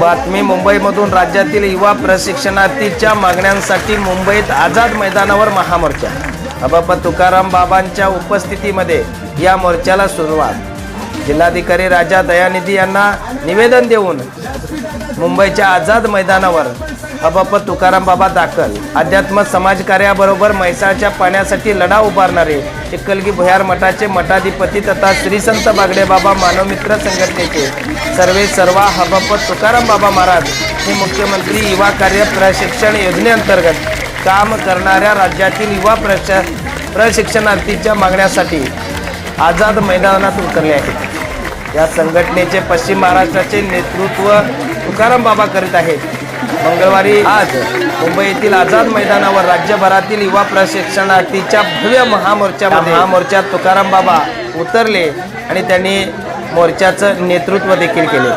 बातमी मुंबईमधून. राज्यातील युवा प्रशिक्षणार्थीच्या मागण्यांसाठी मुंबईत आझाद मैदानावर महामोर्चा. अबाप तुकाराम बाबांच्या उपस्थितीमध्ये या मोर्चाला सुरुवात. जिल्हाधिकारी राजा दयानिधी यांना निवेदन देऊन मुंबईच्या आझाद मैदानावर अबप तुकाराम बाबा दाखल. अध्यात्म समाजकार्याबरोबर म्हैसाळच्या पाण्यासाठी लढा उभारणारे चिक्कलगी भुयार मठाचे मठाधिपती तथा श्री संत बागडे बाबा मानवमित्र संघटनेचे सर्वे सर्वा हबाप तुकाराम बाबा महाराज हे मुख्यमंत्री युवा कार्य प्रशिक्षण योजनेअंतर्गत काम करणाऱ्या राज्यातील युवा प्रश प्रशिक्षणार्थीच्या मागण्यासाठी आझाद मैदानात उतरले आहेत. या संघटनेचे पश्चिम महाराष्ट्राचे नेतृत्व तुकाराम बाबा करीत आहेत. मंगळवारी आज मुंबई येथील आझाद मैदानावर राज्यभरातील युवा प्रशिक्षणार्थीच्या भव्य महामोर्चामध्ये महामोर्चात तुकाराम बाबा उतरले आणि त्यांनी मोर्चाचं नेतृत्व देखील केले.